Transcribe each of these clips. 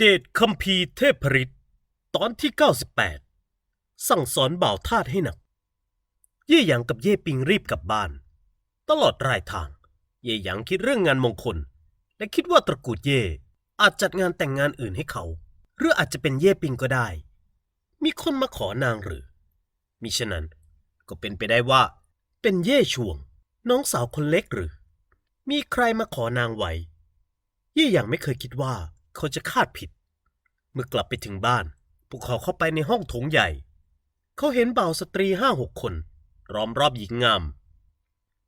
เดชคัมภีร์เทพฤทธิ์ตอนที่ 98 สั่งสอนบ่าวทาสให้หนัก เย่หยางกับเย่ปิงรีบกลับบ้าน ตลอดรายทาง เย่หยางคิดเรื่องงานมงคล และคิดว่าตระกูลเย่อาจจัดงานแต่งงานอื่นให้เขา หรืออาจจะเป็นเย่ปิงก็ได้ มีคนมาขอนางหรือ มิฉะนั้นก็เป็นไปได้ว่า เป็นเย่ช่วง น้องสาวคนเล็กหรือ มีใครมาขอนางไว้ เย่หยางไม่เคยคิดว่า เขาจะคาดผิด เมื่อกลับไปถึงบ้าน พวกเขาเข้าไปในห้องโถงใหญ่ เขาเห็นบ่าวสตรีห้าหกคนล้อมรอบหญิงงาม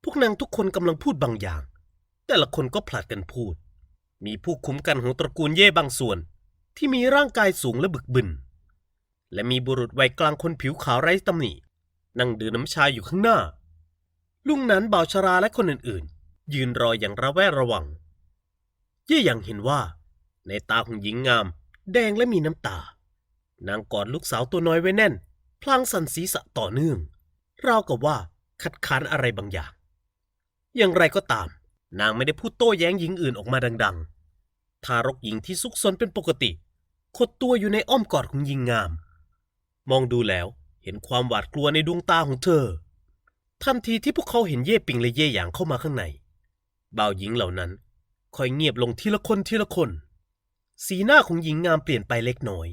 พวกนางทุกคนกำลังพูดบางอย่าง แต่ละคนก็ผลัดกันพูด มีผู้คุ้มกันของตระกูลเย่บางส่วน ที่มีร่างกายสูงและบึกบึน และมีบุรุษวัยกลางคนผิวขาวไร้ตำหนิ นั่งดื่มน้ำชาอยู่ข้างหน้า ลุงนั้นบ่าวชราและคนอื่นๆ ยืนรออย่างระแวดระวัง เย่ยังเห็นว่า ในตาของหญิงงาม แดงและมีน้ำตา นางกอดลูกสาวตัวน้อยไว้แน่น พลางสั่นศีรษะต่อเนื่อง ราวกับว่าคัดค้านอะไรบางอย่าง อย่างไรก็ตาม นางไม่ได้พูดโต้แย้งหญิงอื่นออกมาดัง ๆ ทารกหญิงที่ซุกซนเป็นปกติขดตัวอยู่ในอ้อมกอดของหญิงงาม มองดูแล้วเห็นความหวาดกลัวในดวงตาของเธอ ทันทีที่พวกเขาเห็นเย่ปิงและเย่หยางเข้ามาข้างใน บ่าวหญิงเหล่านั้นค่อยเงียบลงทีละคนทีละคน สีหน้าของหญิงงามเปลี่ยนไปเล็กน้อย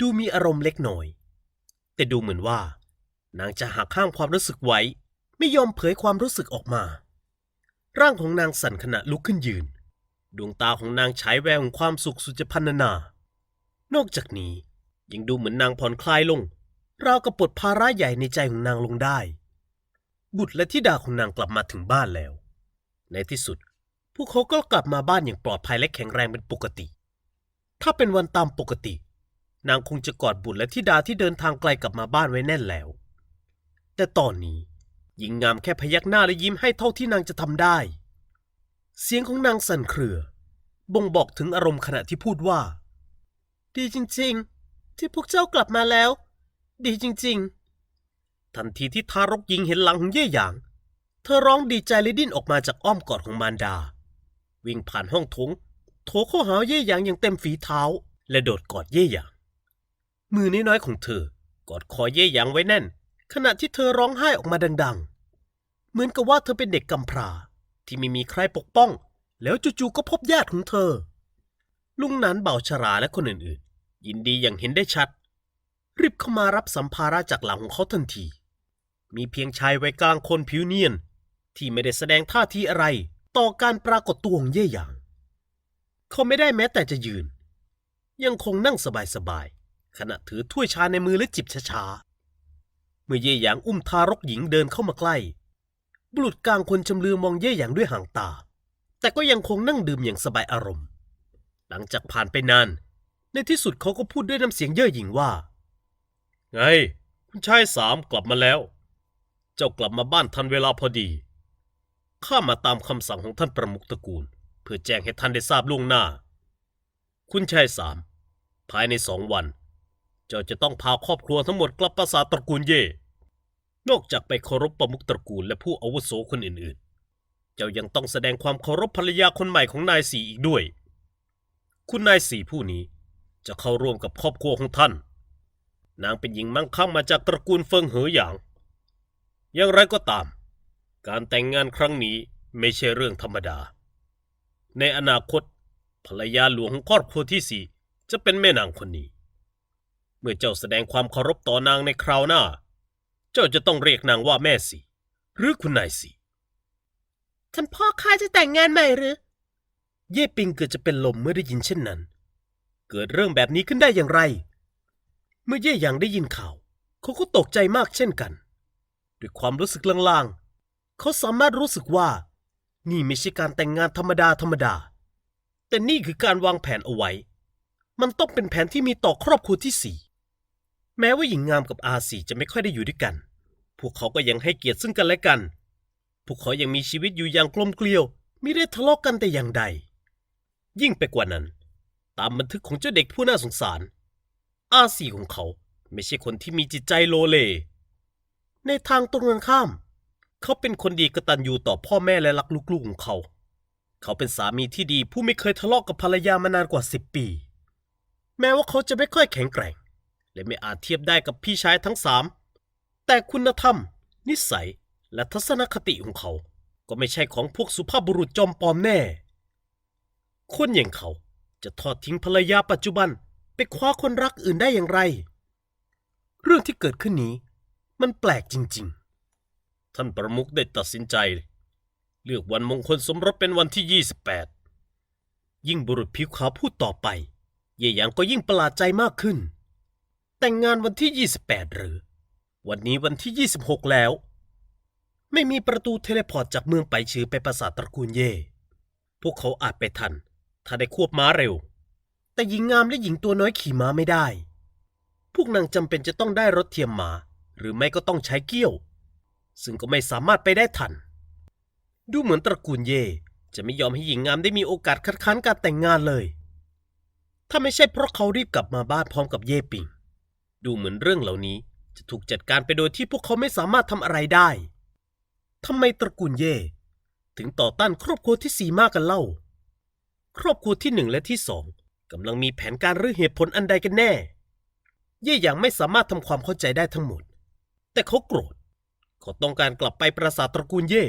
ดูมีอารมณ์เล็กน้อย แต่ดูเหมือนว่า นางจะหักข้างความรู้สึกไว้ ไม่ยอมเผยความรู้สึกออกมา ร่างของนางสั่นขณะลุกขึ้นยืน ดวงตาของนางฉายแววของความสุขสุจพรรณนา นอกจากนี้ยังดูเหมือนนางผ่อนคลายลง ราวกับปลดภาระใหญ่ในใจของนางลงได้ บุตรและธิดาของนางกลับมาถึงบ้านแล้ว ในที่สุด พวกเขาก็กลับมาบ้านอย่างปลอดภัยและแข็งแรงเป็นปกติ ถ้าเป็นวันตามปกติ นางคงจะกอดบุตรและธิดาที่เดินทางไกลกลับมาบ้านไว้แน่นแล้ว แต่ตอนนี้หญิงงามแค่พยักหน้าและยิ้มให้เท่าที่นางจะทำได้ เสียงของนางสั่นเครือ บ่งบอกถึงอารมณ์ขณะที่พูดว่า ดีจริง ๆ ที่พวกเจ้ากลับมาแล้ว ดีจริง ๆ ทันทีที่ทารกหญิงเห็นหลังของเย่หยาง เธอร้องดีใจและดิ้นออกมาจากอ้อมกอดของมารดา วิ่งผ่านห้องโถง โถเข้าหาเย่หยางอย่างเต็มฝีเท้า และโดดกอดเย่หยาง มือน้อยๆของเธอ กอดคอเย่หยางไว้แน่น ขณะที่เธอร้องไห้ออกมาดัง ๆ เหมือนกับว่าเธอเป็นเด็กกำพร้าที่ไม่มีใครปกป้อง แล้วจู่ๆก็พบญาติของเธอ ลุงนั้นเบาชราและคนอื่นๆ ยินดีอย่างเห็นได้ชัด รีบเข้ามารับสัมภาระจากหลังของเขาทันที มีเพียงชายวัยกลางคนผิวเนียน ที่ไม่ได้แสดงท่าทีอะไร ต่อการปรากฏตัวของเย่หยาง เขาไม่ได้แม้แต่จะยืน ยังคงนั่งสบายๆขณะถือถ้วยชาในมือและจิบช้าๆเมื่อเย่หยางอุ้มทารกหญิงเดินเข้ามาใกล้ บุรุษกลางคนชำเลือมองเย่หยางด้วยหางตา แต่ก็ยังคงนั่งดื่มอย่างสบายอารมณ์ หลังจากผ่านไปนาน ในที่สุดเขาก็พูดด้วยน้ำเสียงเย่อหยิ่งว่า ไง คุณชายสามกลับมาแล้ว เจ้ากลับมาบ้านทันเวลาพอดีข้ามาตามคำสั่งของท่านประมุขตระกูล เพื่อแจ้งให้ท่านได้ทราบล่วงหน้า คุณชายสามภายในสองวัน เจ้าจะต้องพาครอบครัวทั้งหมดกลับปราสาทตระกูลเย่ นอกจากไปเคารพประมุขตระกูลและผู้อาวุโสคนอื่นๆ เจ้ายังต้องแสดงความเคารพภรรยาคนใหม่ของนายสีอีกด้วย คุณนายสีผู้นี้จะเข้าร่วมกับครอบครัวของท่าน นางเป็นหญิงมั่งคั่งมาจากตระกูลเฟิงเหอหยาง อย่างไรก็ตาม การแต่งงานครั้งนี้ไม่ใช่เรื่องธรรมดา ในอนาคตภรรยาหลวงของครอบครัวที่สี่จะเป็นแม่นางคนนี้ เมื่อเจ้าแสดงความเคารพต่อนางในคราวหน้า เจ้าจะต้องเรียกนางว่าแม่สีหรือคุณนายสีท่านพ่อข้าจะแต่งงานใหม่หรือ เย่ปิงเกิดจะเป็นลมเมื่อได้ยินเช่นนั้น เกิดเรื่องแบบนี้ขึ้นได้อย่างไร เมื่อเย่หยางได้ยินข่าว เขาก็ตกใจมากเช่นกัน ด้วยความรู้สึกลางๆ เขาสามารถรู้สึกว่า นี่ไม่ใช่การแต่งงานธรรมดาธรรมดา แต่นี่คือการวางแผนเอาไว้ มันต้องเป็นแผนที่มีต่อครอบครัวที่สี่แม้ว่าหญิงงามกับอาสีจะไม่ค่อยได้อยู่ด้วยกัน พวกเขาก็ยังให้เกียรติซึ่งกันและกัน พวกเขายังมีชีวิตอยู่อย่างกลมเกลียว ไม่ได้ทะเลาะกันแต่อย่างใด ยิ่งไปกว่านั้น ตามบันทึกของเจ้าเด็กผู้น่าสงสาร อาสีของเขาไม่ใช่คนที่มีจิตใจโลเล ในทางตรงกันข้าม เขาเป็นคนดีกระตัญญูต่อพ่อแม่และรักลูกๆของเขา เขาเป็นสามีที่ดีผู้ไม่เคยทะเลาะกับภรรยามานานกว่าสิบปี แม้ว่าเขาจะไม่ค่อยแข็งแกร่ง และไม่อาจเทียบได้กับพี่ชายทั้งสาม แต่คุณธรรม นิสัย และทัศนคติของเขา ก็ไม่ใช่ของพวกสุภาพบุรุษจอมปลอมแน่ คนอย่างเขาจะทอดทิ้งภรรยาปัจจุบันไปคว้าคนรักอื่นได้อย่างไร เรื่องที่เกิดขึ้นนี้ มันแปลกจริง ๆ ท่านประมุขได้ตัดสินใจ เลือกวันมงคลสมรสเป็นวันที่ 28 ยิ่งบุรุษผิวขาวพูดต่อไป เย่หยางก็ยิ่งประหลาดใจมากขึ้น แต่งงานวันที่ 28 หรือ วันนี้วันที่ 26 แล้ว ไม่มีประตูเทเลพอร์ตจากเมืองไปชือไปปราสาทตระกูลเย่ พวกเขาอาจไปทัน ถ้าได้ควบม้าเร็ว แต่หญิงงามและหญิงตัวน้อยขี่ม้าไม่ได้ พวกนางจำเป็นจะต้องได้รถเทียมม้าหรือไม่ก็ต้องใช้เกี้ยว ซึ่งก็ไม่สามารถไปได้ทัน ดูเหมือนตระกูลเย่จะไม่ยอมให้หญิงงามได้มีโอกาสคัดค้านการแต่งงานเลย ถ้าไม่ใช่เพราะเขารีบกลับมาบ้านพร้อมกับเย่ปิง ดูเหมือนเรื่องเหล่านี้จะถูกจัดการไปโดยที่พวกเขาไม่สามารถทำอะไรได้ทำไมตระกูลเย่ ถึงต่อต้านครอบครัวที่สี่มากกันเล่า ครอบครัวที่หนึ่งและที่สองกำลังมีแผนการหรือเหตุผลอันใดกันแน่ เย่หยางไม่สามารถทำความเข้าใจได้ทั้งหมด แต่เขาโกรธ เขาต้องการกลับไปปราสาทตระกูลเย่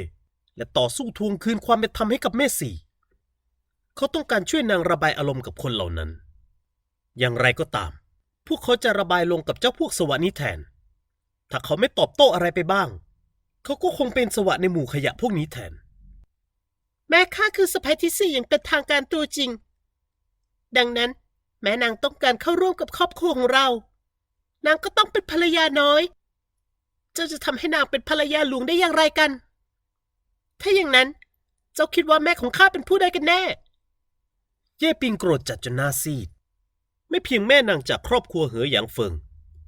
และต่อสู้ทวงคืนความเป็นธรรมให้กับแม่สี่เขาต้องการช่วยนางระบายอารมณ์กับคนเหล่านั้น อย่างไรก็ตาม พวกเขาจะระบายลงกับเจ้าพวกสวะนี้แทน ถ้าเขาไม่ตอบโต้อะไรไปบ้าง เขาก็คงเป็นสวะในหมู่ขยะพวกนี้แทน แม่ข้าคือสไปที่สี่อย่างเป็นทางการตัวจริง ดังนั้น แม้นางต้องการเข้าร่วมกับครอบครัวของเรา นางก็ต้องเป็นภรรยาน้อย เจ้าจะทำให้นางเป็นภรรยาหลวงได้อย่างไรกัน ถ้าอย่างนั้น เจ้าคิดว่าแม่ของข้าเป็นผู้ใดกันแน่ เย่ปิงโกรธจัดจนหน้าซีด ไม่เพียงแม่นางจากครอบครัวเหอหยางเฟิง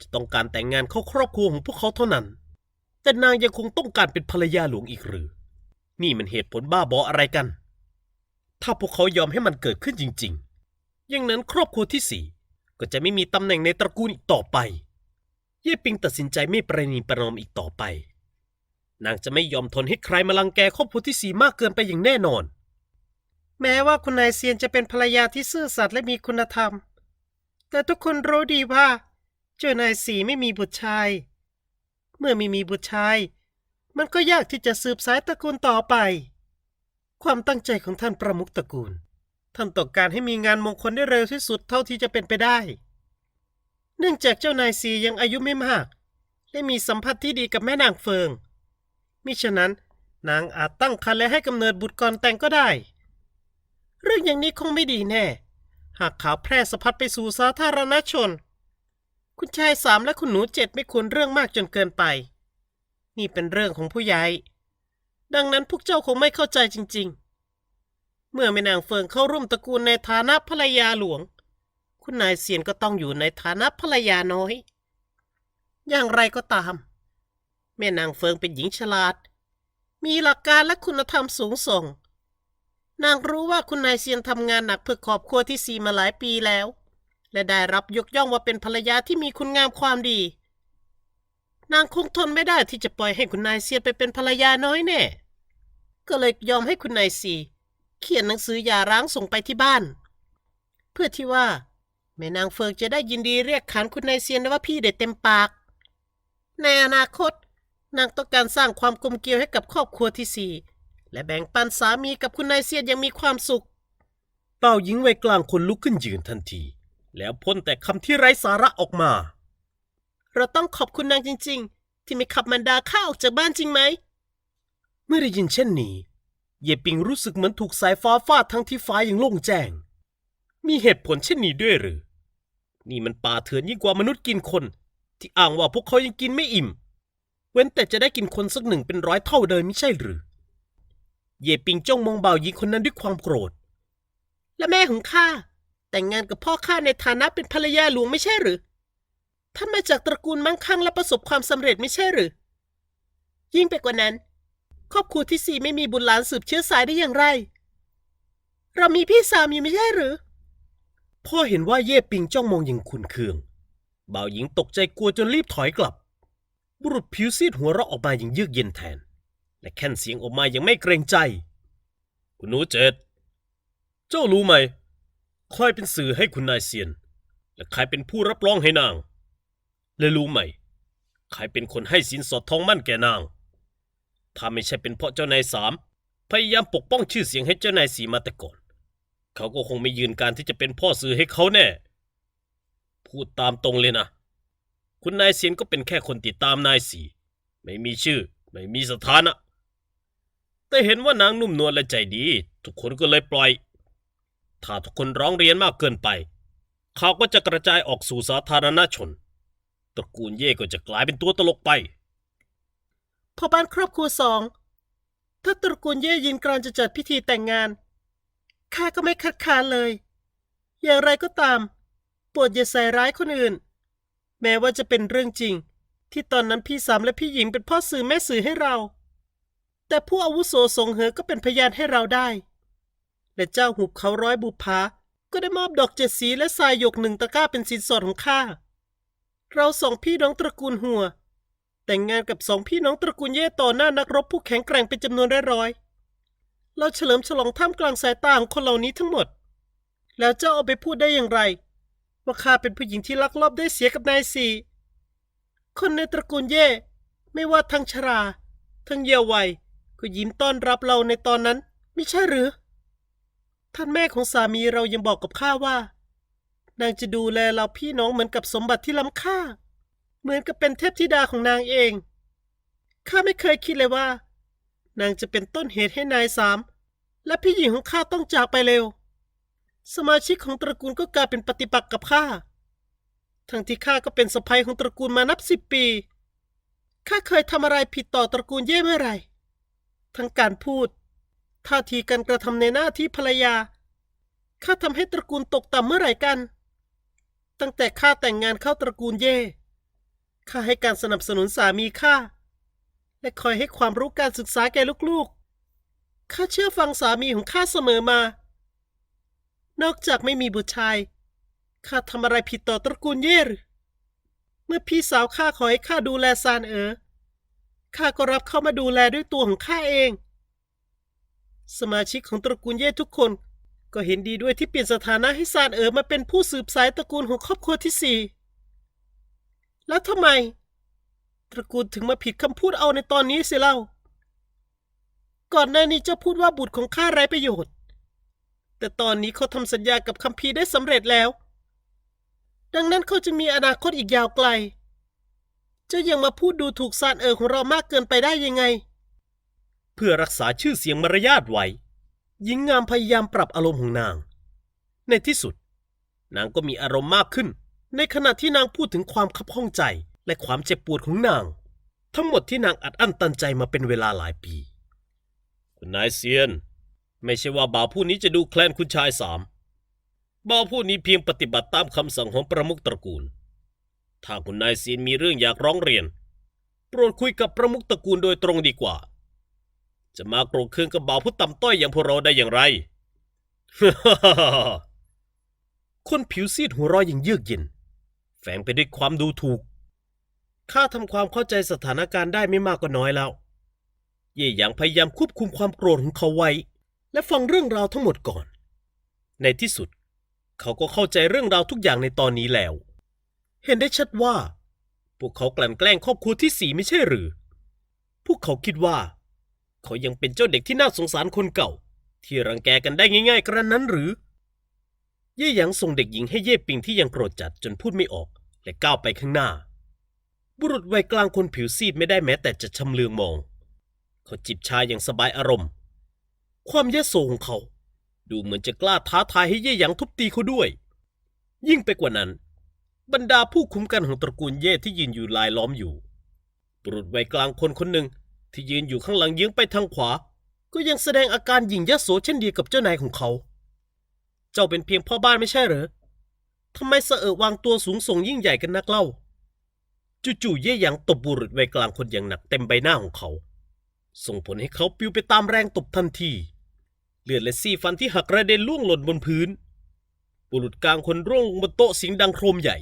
จะต้องการแต่งงานเข้าครอบครัวของพวกเขาเท่านั้น แต่นางยังคงต้องการเป็นภรรยาหลวงอีกหรือ นี่มันเหตุผลบ้าบออะไรกัน ถ้าพวกเขายอมให้มันเกิดขึ้นจริง ๆ อย่างนั้นครอบครัวที่สี่ก็จะไม่มีตำแหน่งในตระกูลอีกต่อไป เย่ปิงตัดสินใจไม่ประนีประนอมอีกต่อไป นางจะไม่ยอมทนให้ใครมาลังแกครอบครัวที่สีมากเกินไปอย่างแน่นอน แม้ว่าคุณนายเซียนจะเป็นภรรยาที่ซื่อสัตย์และมีคุณธรรม แต่ทุกคนรู้ดีว่า เจ้านายสีไม่มีบุตรชาย เมื่อไม่มีบุตรชาย มันก็ยากที่จะสืบสายตระกูลต่อไป ความตั้งใจของท่านประมุขตระกูล ท่านต้องการให้มีงานมงคลได้เร็วที่สุดเท่าที่จะเป็นไปได้ เนื่องจากเจ้านายซียังอายุไม่มาก และมีสัมพันธ์ที่ดีกับแม่นางเฟิง มิฉะนั้นนางอาจตั้งครรภ์และให้กำเนิดบุตรก่อนแต่งก็ได้ เรื่องอย่างนี้คงไม่ดีแน่ หากข่าวแพร่สะพัดไปสู่สาธารณชน คุณชายสามและคุณหนูเจ็ดไม่ควรเรื่องมากจนเกินไป นี่เป็นเรื่องของผู้ใหญ่ ดังนั้นพวกเจ้าคงไม่เข้าใจจริง ๆ เมื่อแม่นางเฟิงเข้าร่วมตระกูลในฐานะภรรยาหลวง คุณนายเซียนก็ต้องอยู่ในฐานะภรรยาน้อย อย่างไรก็ตาม แม่นางเฟิงเป็นหญิงฉลาด มีหลักการและคุณธรรมสูงส่ง นางรู้ว่าคุณนายเซียนทำงานหนักเพื่อครอบครัวที่ซีมาหลายปีแล้ว และได้รับยกย่องว่าเป็นภรรยาที่มีคุณงามความดี นางคงทนไม่ได้ที่จะปล่อยให้คุณนายเซียนไปเป็นภรรยาน้อยแน่ ก็เลยยอมให้คุณนายซีเขียนหนังสือหย่าร้างส่งไปที่บ้าน เพื่อที่ว่า แม่นางเฟิงจะได้ยินดีเรียกขานคุณนายเซียนว่าพี่ได้เต็มปาก ในอนาคต นางต้องการสร้างความกลมเกลียวให้กับครอบครัวที่สี่และแบ่งปันสามีกับคุณนายเซียนอยังมีความสุขเป่าหญิงวัยกลางคนลุกขึ้นยืนทันที แล้วพ่นแต่คำที่ไร้สาระออกมา เราต้องขอบคุณนางจริง ๆ ที่ไม่ขับมันดาข้าออกจากบ้านจริงไหม เมื่อได้ยินเช่นนี้ เย่ปิงรู้สึกเหมือนถูกสายฟ้าฟาดทั้งที่ฟ้าอย่างโล่งแจ้ง มีเหตุผลเช่นนี้ด้วยหรือ นี่มันป่าเถื่อนยิ่งกว่ามนุษย์กินคน ที่อ้างว่าพวกเขายังกินไม่อิ่ม เว้นแต่จะได้กินคนสักหนึ่งเป็นร้อยเท่าเดิมไม่ใช่หรือ เย่ปิงจ้องมองบ่าวหญิงคนนั้นด้วยความโกรธ และแม่ของข้าแต่งงานกับพ่อข้าในฐานะเป็นภรรยาหลวงไม่ใช่หรือท่านมาจากตระกูลมั่งคั่งและประสบความสำเร็จไม่ใช่หรือ ยิ่งไปกว่านั้น ครอบครัวที่สี่ไม่มีบุตรหลานสืบเชื้อสายได้อย่างไร เรามีพี่สามอยู่ไม่ใช่หรือ พ่อเห็นว่าเย่ปิงจ้องมองอย่างขุนเคือง บ่าวหญิงตกใจกลัวจนรีบถอยกลับ บุรุษผิวซีดหัวเราะออกมาอย่างเยือกเย็นแทน และแค่นเสียงออกมาอย่างไม่เกรงใจ คุณหนูเจ็ด เจ้ารู้ไหมคอยเป็นสื่อให้คุณนายเซียน และใครเป็นผู้รับรองให้นาง และรู้ไหม ใครเป็นคนให้สินสอดทองมั่นแก่นาง ถ้าไม่ใช่เป็นเพราะเจ้านายสามพยายามปกป้องชื่อเสียงให้เจ้านายสีมาแต่ก่อน เขาก็คงไม่ยืนการที่จะเป็นพ่อสื่อให้เขาแน่ พูดตามตรงเลยนะ คุณนายเสียนก็เป็นแค่คนติดตามนายสี ไม่มีชื่อ ไม่มีสถานะ แต่เห็นว่านางนุ่มนวลและใจดี ทุกคนก็เลยปล่อย ถ้าทุกคนร้องเรียนมากเกินไป เขาก็จะกระจายออกสู่สาธารณชน ตระกูลเย่ก็จะกลายเป็นตัวตลกไปพอบ้านครอบครัวสอง ถ้าตระกูลเย่ยินกรานจะจัดพิธีแต่งงาน ข้าก็ไม่คัดค้านเลย อย่างไรก็ตามโปรดอย่าใส่ร้ายคนอื่น แม้ว่าจะเป็นเรื่องจริง ที่ตอนนั้นพี่สามและพี่หญิงเป็นพ่อสื่อแม่สื่อให้เรา แต่ผู้อาวุโสทรงเหอก็เป็นพยานให้เราได้ และเจ้าหุบเขาร้อยบุพาก็ได้มอบดอกเจ็ดสีและทรายหยกหนึ่งตะกร้าเป็นสินสอดของข้า เราสองพี่น้องตระกูลหัว แต่งงานกับสองพี่น้องตระกูลเย่ต่อหน้านักรบผู้แข็งแกร่งเป็นจำนวนร้อยๆ เราเฉลิมฉลองท่ามกลางสายตาของคนเหล่านี้ทั้งหมด แล้วเจ้าเอาไปพูดได้อย่างไร ว่าข้าเป็นผู้หญิงที่ลักลอบได้เสียกับนายสีคนในตระกูลเย่ ไม่ว่าทั้งชรา ทั้งเยาว์วัยก็ยิ้มต้อนรับเราในตอนนั้น ไม่ใช่หรือ ท่านแม่ของสามีเรายังบอกกับข้าว่า นางจะดูแลเราพี่น้องเหมือนกับสมบัติที่ล้ำค่า เหมือนกับเป็นเทพธิดาของนางเอง ข้าไม่เคยคิดเลยว่า นางจะเป็นต้นเหตุให้นายสามและพี่หญิงของข้าต้องจากไปเร็ว สมาชิกของตระกูลก็กลายเป็นปฏิปักษ์กับข้า ทั้งที่ข้าก็เป็นสะใภ้ของตระกูลมานับสิบปี ข้าเคยทำอะไรผิดต่อตระกูลเย่เมื่อไหร่ ทั้งการพูด ท่าทีการกระทำในหน้าที่ภรรยา ข้าทำให้ตระกูลตกต่ำเมื่อไหร่กัน ตั้งแต่ข้าแต่งงานเข้าตระกูลเย่ข้าให้การสนับสนุนสามีข้า และคอยให้ความรู้การศึกษาแก่ลูกๆ ข้าเชื่อฟังสามีของข้าเสมอมา นอกจากไม่มีบุตรชาย ข้าทำอะไรผิดต่อตระกูลเย่หรือเมื่อพี่สาวข้าขอให้ข้าดูแลซานเอ๋อ ข้าก็รับเข้ามาดูแลด้วยตัวของข้าเอง สมาชิกของตระกูลเย่ทุกคนก็เห็นดีด้วยที่เปลี่ยนสถานะให้ซานเอ๋อมาเป็นผู้สืบสายตระกูลของครอบครัวที่สี่ แล้วทำไม ตระกูลถึงมาผิดคำพูดเอาในตอนนี้เสียเล่า ก่อนหน้านี้เจ้าพูดว่าบุตรของข้าไร้ประโยชน์ แต่ตอนนี้เขาทำสัญญากับคัมภีร์ได้สำเร็จแล้ว ดังนั้นเขาจะมีอนาคตอีกยาวไกล เจ้ายังมาพูดดูถูกซานเออของเรามากเกินไปได้ยังไง เพื่อรักษาชื่อเสียงมารยาทไว้หญิงงามพยายามปรับอารมณ์ของนาง ในที่สุด นางก็มีอารมณ์มากขึ้น ในขณะที่นางพูดถึงความคับข้องใจ และความเจ็บปวดของนาง ทั้งหมดที่นางอัดอั้นตันใจมาเป็นเวลาหลายปี คุณนายเซียน ไม่ใช่ว่าบ่าวผู้นี้จะดูแคลนคุณชายสามบ่าวผู้นี้เพียงปฏิบัติตามคำสั่งของประมุขตระกูล ถ้าคุณนายเซียนมีเรื่องอยากร้องเรียน โปรดคุยกับประมุขตระกูลโดยตรงดีกว่า จะมาโกรธเคืองกับบ่าวผู้ต่ำต้อยอย่างพวกเราได้อย่างไรคนผิวซีดหัวร้อยอย่างเยือกเย็น แฝงไปด้วยความดูถูก ข้าทำความเข้าใจสถานการณ์ได้ไม่มากก็น้อยแล้ว เย่หยางพยายามควบคุมความโกรธของเขาไว้ และฟังเรื่องราวทั้งหมดก่อน ในที่สุด เขาก็เข้าใจเรื่องราวทุกอย่างในตอนนี้แล้ว เห็นได้ชัดว่า พวกเขากลั่นแกล้งครอบครัวที่สี่ไม่ใช่หรือ พวกเขาคิดว่า เขายังเป็นเจ้าเด็กที่น่าสงสารคนเก่า ที่รังแกกันได้ง่าย ๆ กระนั้นหรือ เย่หยางส่งเด็กหญิงให้เย่ปิงที่ยังโกรธจัดจนพูดไม่ออก และก้าวไปข้างหน้า บุรุษวัยกลางคนผิวซีดไม่ได้แม้แต่จะชำเลืองมอง เขาจิบชาอย่างสบายอารมณ์ ความยโสของเขา ดูเหมือนจะกล้าท้าทายให้เย่หยางทุบตีเขาด้วย ยิ่งไปกว่านั้น บรรดาผู้คุ้มกันของตระกูลเย่ที่ยืนอยู่ลายล้อมอยู่ บุรุษวัยกลางคนคนหนึ่งที่ยืนอยู่ข้างหลังเยื้องไปทางขวา ก็ยังแสดงอาการหยิ่งยโสเช่นเดียวกับเจ้านายของเขา เจ้าเป็นเพียงพ่อบ้านไม่ใช่เหรอทำไมเสอะวางตัวสูงส่งยิ่งใหญ่กันนักเล่า จู่ๆเย่หยางตบบุรุษวัยกลางคนอย่างหนักเต็มใบหน้าของเขา ส่งผลให้เขาปิวไปตามแรงตบทันที เลือดและซี่ฟันที่หักกระเด็นล่วงหล่นบนพื้น บุรุษกลางคนร่วงลงบนโต๊ะเสียงดังโครมใหญ่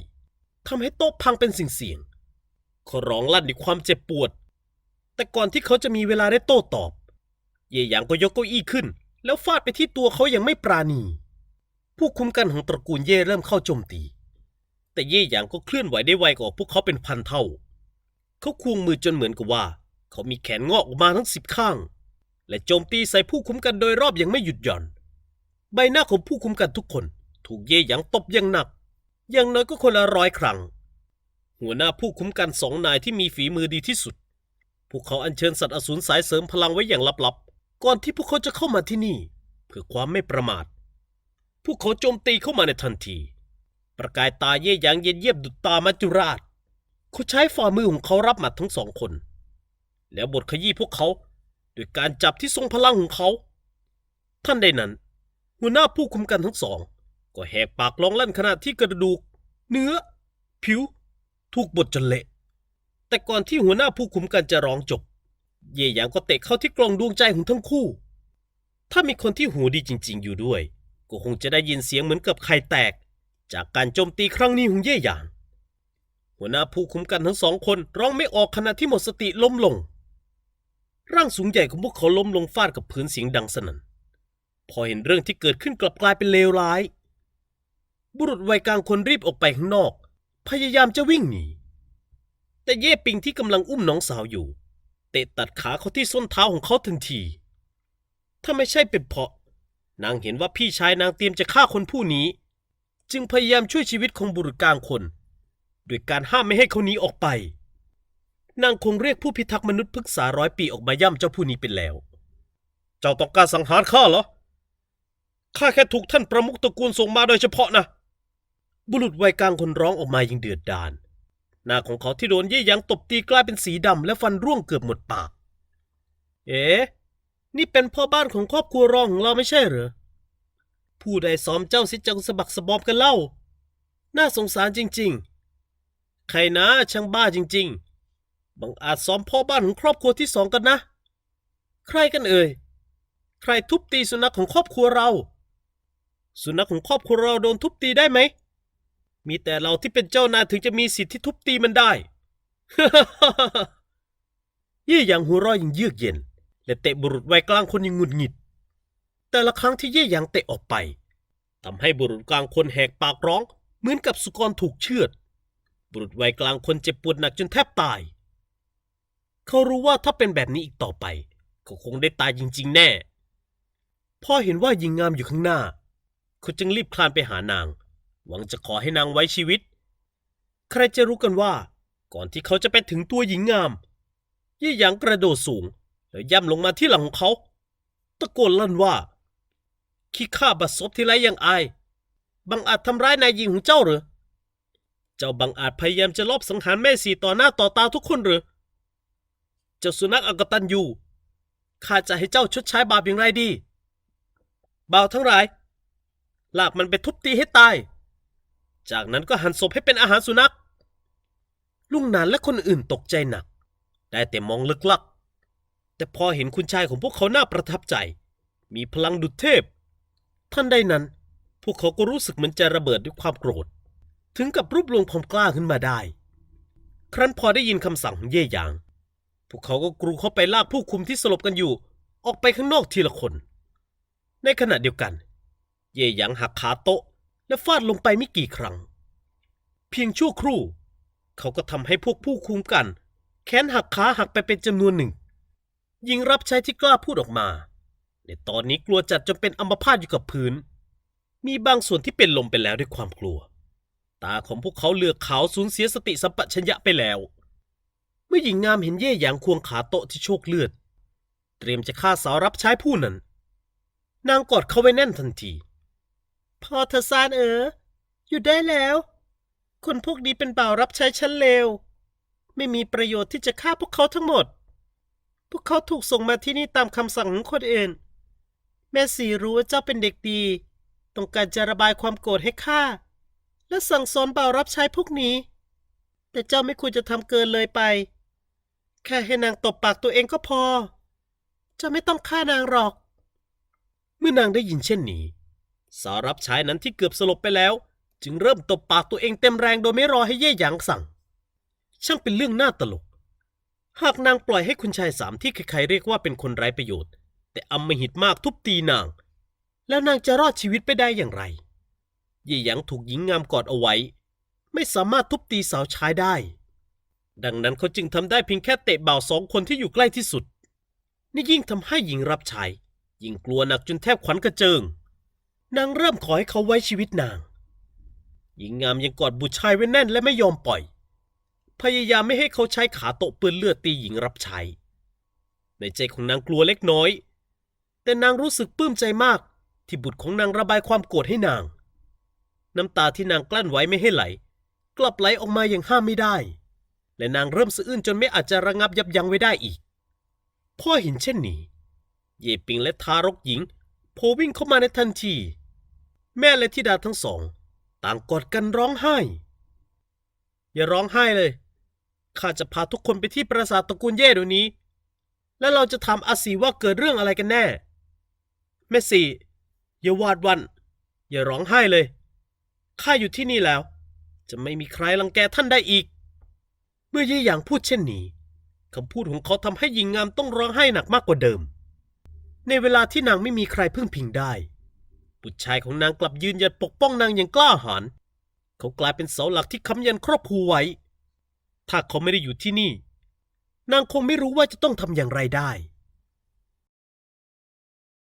ทำให้โต๊ะพังเป็นสิ่งเสียงเขาร้องลั่นด้วยความเจ็บปวด แต่ก่อนที่เขาจะมีเวลาได้โต้ตอบ เย่หยางก็ยกเก้าอี้ขึ้น แล้วฟาดไปที่ตัวเขาอย่างไม่ปราณี ผู้คุมกันของตระกูลเย่เริ่มเข้าโจมตี แต่เย่หยางก็เคลื่อนไหวได้ไวกว่าพวกเขาเป็นพันเท่า เขาควงมือจนเหมือนกับว่า เขามีแขนงอกออกมาทั้งสิบข้าง และโจมตีใส่ผู้คุ้มกันโดยรอบอย่างไม่หยุดหย่อน ใบหน้าของผู้คุ้มกันทุกคน ถูกเย่หยางตบอย่างหนัก อย่างน้อยก็คนละร้อยครั้ง หัวหน้าผู้คุ้มกันสองนายที่มีฝีมือดีที่สุด พวกเขาอัญเชิญสัตว์อสูรสายเสริมพลังไว้อย่างลับๆ ก่อนที่พวกเขาจะเข้ามาที่นี่ เพื่อความไม่ประมาท พวกเขาโจมตีเข้ามาในทันที ประกายตาเย่หยางเย็นเยียบดุจตามัจจุราช เขาใช้ฝ่ามือของเขารับหมัดทั้งสองคน แล้วบทขยี้พวกเขาด้วยการจับที่ทรงพลังของเขา ท่านใดนั้น หัวหน้าผู้คุมกันทั้งสอง ก็แหกปากร้องลั่นขณะที่กระดูก เนื้อ ผิว ถูกบดจนเละ แต่ก่อนที่หัวหน้าผู้คุมกันจะร้องจบ เย่หยางก็เตะเข้าที่กลองดวงใจของทั้งคู่ ถ้ามีคนที่หูดีจริง ๆ อยู่ด้วย ก็คงจะได้ยินเสียงเหมือนกับไข่แตก จากการโจมตีครั้งนี้ของเย่หยาง หัวหน้าผู้คุมกันทั้งสองคนร้องไม่ออกขณะที่หมดสติล้มลง ร่างสูงใหญ่ของพวกเขาล้มลงฟาดกับพื้นเสียงดังสนั่น พอเห็นเรื่องที่เกิดขึ้นกลับกลายเป็นเลวร้าย บุรุษวัยกลางคนรีบออกไปข้างนอก พยายามจะวิ่งหนี แต่เย่ปิงที่กำลังอุ้มน้องสาวอยู่ เตะตัดขาเขาที่ส้นเท้าของเขาทันที ถ้าไม่ใช่เป็นเพราะ นางเห็นว่าพี่ชายนางเตรียมจะฆ่าคนผู้นี้ จึงพยายามช่วยชีวิตของบุรุษกลางคนโดยการห้ามไม่ให้เขาหนีออกไป นางคงเรียกผู้พิทักษ์มนุษย์พึกษาร้อยปีออกมาย่ำเจ้าผู้นี้เป็นแล้ว เจ้าต้องการสังหารข้าเหรอ ข้าแค่ถูกท่านประมุขตระกูลส่งมาโดยเฉพาะนะ บุรุษวัยกลางคนร้องออกมาอย่างเดือดดาล หน้าของเขาที่โดนเย่ยางตบตีกลายเป็นสีดำและฟันร่วงเกือบหมดปาก เอ๋นี่เป็นพ่อบ้านของครอบครัวรองของเราไม่ใช่เหรอ ผู้ใดซ้อมเจ้าสิจังสะบักสะบอมกันเล่า น่าสงสารจริงๆ ใครนะช่างบ้าจริงๆบังอาจซ้อมพ่อบ้านของครอบครัวที่สองกันนะ ใครกันเอ่ย ใครทุบตีสุนัขของครอบครัวเรา สุนัขของครอบครัวเราโดนทุบตีได้ไหม มีแต่เราที่เป็นเจ้านายถึงจะมีสิทธิ์ที่ทุบตีมันได้เย่หยางหัวเร้อยอย่างเยือกเย็น และเตะบุรุษวัยกลางคนย่างหงุดหงิด แต่ละครั้งที่เย่หยางเตะออกไปทำให้บุรุษกลางคนแหกปากร้อง เหมือนกับสุกรถูกเชือด บุรุษวัยกลางคนเจ็บปวดหนักจนแทบตาย เขารู้ว่าถ้าเป็นแบบนี้อีกต่อไป เขาคงได้ตายจริง ๆ แน่พอเห็นว่าหญิงงามอยู่ข้างหน้า เขาจึงรีบคลานไปหานาง หวังจะขอให้นางไว้ชีวิต ใครจะรู้กันว่า ก่อนที่เขาจะไปถึงตัวหญิงงามเย่หยางกระโดดสูง แล้วย่ำลงมาที่หลังของเขา ตะโกนลั่นว่า ขี้ข้าบัดซบที่ไรยังอาย บังอาจทำร้ายนายหญิงของเจ้าหรือ เจ้าบังอาจพยายามจะลอบสังหารแม่สีต่อหน้าต่อตาทุกคนหรือ เจ้าสุนัขอักตันยูข้าจะให้เจ้าชดใช้บาปอย่างไรดี บ่าวทั้งหลาย ลากมันไปทุบตีให้ตาย จากนั้นก็หั่นศพให้เป็นอาหารสุนัข ลุงนานและคนอื่นตกใจหนัก ได้แต่มองลึกลัก แต่พอเห็นคุณชายของพวกเขาน่าประทับใจ มีพลังดุจเทพ ท่านใดนั้น พวกเขาก็รู้สึกเหมือนจะระเบิดด้วยความโกรธ ถึงกับรูปรวงความกล้าขึ้นมาได้ ครั้นพอได้ยินคำสั่งของเย่หยาง พวกเขาก็กรูเข้าไปลากผู้คุมที่สลบกันอยู่ ออกไปข้างนอกทีละคน ในขณะเดียวกัน เย่หยางหักขาโต๊ะ และฟาดลงไปไม่กี่ครั้ง เพียงชั่วครู่ เขาก็ทำให้พวกผู้คุมกัน แขนหักขาหักไปเป็นจำนวนหนึ่งหญิงรับใช้ที่กล้าพูดออกมา ในตอนนี้กลัวจัดจนเป็นอัมพาตอยู่กับพื้น มีบางส่วนที่เป็นลมไปแล้วด้วยความกลัว ตาของพวกเขาเลือกขาวสูญเสียสติสัมปชัญญะไปแล้ว เมื่อหญิงงามเห็นเย่หยางควงขาโต๊ะที่โชคเลือด เตรียมจะฆ่าสาวรับใช้ผู้นั้น นางกอดเขาไว้แน่นทันทีพอเธอซานเอ๋ออยู่ได้แล้ว คนพวกนี้เป็นบ่าวรับใช้ฉันเลวไม่มีประโยชน์ที่จะฆ่าพวกเขาทั้งหมด พวกเขาถูกส่งมาที่นี่ตามคำสั่งของคนอื่น แม่สีรู้ว่าเจ้าเป็นเด็กดี ต้องการจะระบายความโกรธให้ข้า และสั่งสอนบ่าวรับใช้พวกนี้ แต่เจ้าไม่ควรจะทำเกินเลยไป แค่ให้นางตบปากตัวเองก็พอ เจ้าไม่ต้องฆ่านางหรอก เมื่อนางได้ยินเช่นนี้ สาวรับใช้นั้นที่เกือบสลบไปแล้ว จึงเริ่มตบปากตัวเองเต็มแรงโดยไม่รอให้เย่หยางสั่ง ช่างเป็นเรื่องน่าตลก หากนางปล่อยให้คุณชายสามที่ใครๆเรียกว่าเป็นคนไร้ประโยชน์ แต่อำมหิตมากทุบตีนาง แล้วนางจะรอดชีวิตไปได้อย่างไรเย่หยางถูกหญิงงามกอดเอาไว้ ไม่สามารถทุบตีสาวใช้ได้ ดังนั้นเขาจึงทำได้เพียงแค่เตะบ่าวสองคนที่อยู่ใกล้ที่สุด นี่ยิ่งทำให้หญิงรับใช้ยิ่งกลัวหนักจนแทบขวัญกระเจิง นางเริ่มขอให้เขาไว้ชีวิตนาง หญิงงามยังกอดบุตรชายไว้แน่นและไม่ยอมปล่อย พยายามไม่ให้เขาใช้ขาโตะเปื้อนเลือดตีหญิงรับใช้ ในใจของนางกลัวเล็กน้อย แต่นางรู้สึกปลื้มใจมาก ที่บุตรของนางระบายความโกรธให้นาง น้ำตาที่นางกลั้นไว้ไม่ให้ไหล กลับไหลออกมาอย่างห้ามไม่ได้ และนางเริ่มสะอื้นจนไม่อาจจะระงับยับยั้งไว้ได้อีก พ่อเห็นเช่นนี้ เย่ปิงและทารกหญิงโผวิ่งเข้ามาในทันที แม่และธิดาทั้งสอง ต่างกอดกันร้องไห้ อย่าร้องไห้เลยข้าจะพาทุกคนไปที่ปราสาทตระกูลเย่เดี๋ยวนี้ และเราจะถามอาสีว่าเกิดเรื่องอะไรกันแน่ แม่สี่อย่าวาดวัน อย่าร้องไห้เลย ข้าอยู่ที่นี่แล้ว จะไม่มีใครรังแกท่านได้อีก เมื่อเย่หยางพูดเช่นนี้คำพูดของเขาทำให้หญิงงามต้องร้องไห้หนักมากกว่าเดิม ในเวลาที่นางไม่มีใครพึ่งพิงได้ บุตรชายของนางกลับยืนหยัดปกป้องนางอย่างกล้าหาญเขากลายเป็นเสาหลักที่ค้ำยันครอบครัวไว้ ถ้าเขาไม่ได้อยู่ที่นี่ นางคงไม่รู้ว่าจะต้องทำอย่างไรได้